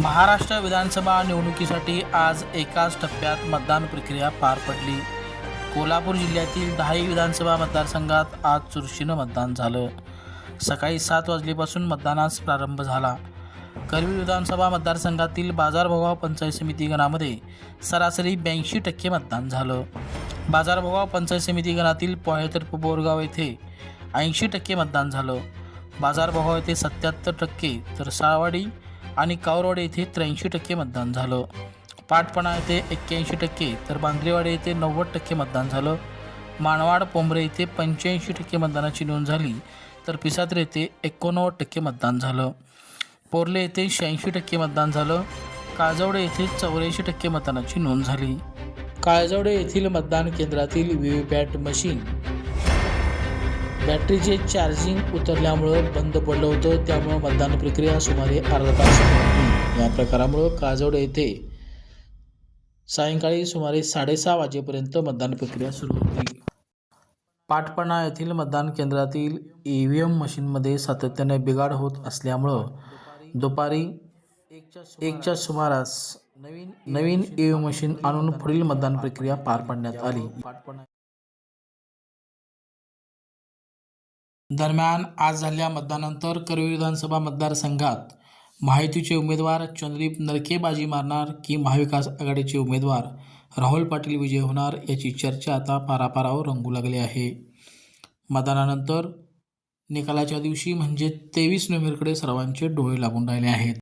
महाराष्ट्र विधानसभा निवडणुकीसाठी आज एकाच टप्प्यात मतदान प्रक्रिया पार पडली. कोल्हापूर जिल्ह्यातील दहाही विधानसभा मतदारसंघात आज चुरशीनं मतदान झालं. सकाळी सात वाजलेपासून मतदानास प्रारंभ झाला. करवीर विधानसभा मतदारसंघातील बाजारभोगाव पंचायत समिती गणामध्ये सरासरी ब्याऐंशी टक्के मतदान झालं. बाजारभोगाव पंचायत समिती गणातील पोहेतर्फ बोरगाव येथे ऐंशी टक्के मतदान झालं. बाजारभोगाव येथे सत्याहत्तर टक्के तर साळवाडी आणि कावरवाडी येथे त्र्याऐंशी टक्के मतदान झालं. पाटपणा येथे एक्क्याऐंशी टक्के तर बांद्रेवाडी येथे नव्वद टक्के मतदान झालं. मानवाड पोंबरे येथे पंच्याऐंशी टक्के मतदानाची नोंद झाली तर पिसात्रे येथे एकोणनव्वद टक्के मतदान झालं. पोर्ले येथे शहाऐंशी टक्के मतदान झालं. काळजवडे येथे चौऱ्याऐंशी टक्के मतदानाची नोंद झाली. काळजवडे येथील मतदान केंद्रातील व्हीव्हीपॅट मशीन बॅटरीचे चार्जिंग उतरल्यामुळं बंद पडलं होतं. त्यामुळं मतदान प्रक्रिया सुमारे अर्धा तास या प्रकारामुळं काजवड येथे सायंकाळी सुमारे साडेसहा वाजेपर्यंत मतदान प्रक्रिया सुरू होती. पाटपणा येथील मतदान केंद्रातील ई व्ही एम मशीनमध्ये सातत्याने बिघाड होत असल्यामुळं दुपारी एकच्या सुमारास नवीन नवीन ई व्ही एम मशीन आणून पुढील मतदान प्रक्रिया पार पाडण्यात आली. दरम्यान आज झालेल्या मतदानानंतर करवीर विधानसभा मतदारसंघात महायुतीचे उमेदवार चंद्रदीप नरके बाजी मारणार की महाविकास आघाडीचे उमेदवार राहुल पाटील विजय होणार याची चर्चा आता पारापारावर रंगू लागली आहे. मतदानानंतर निकालाच्या दिवशी म्हणजे तेवीस नोव्हेंबरकडे सर्वांचे डोळे लागून राहिले आहेत.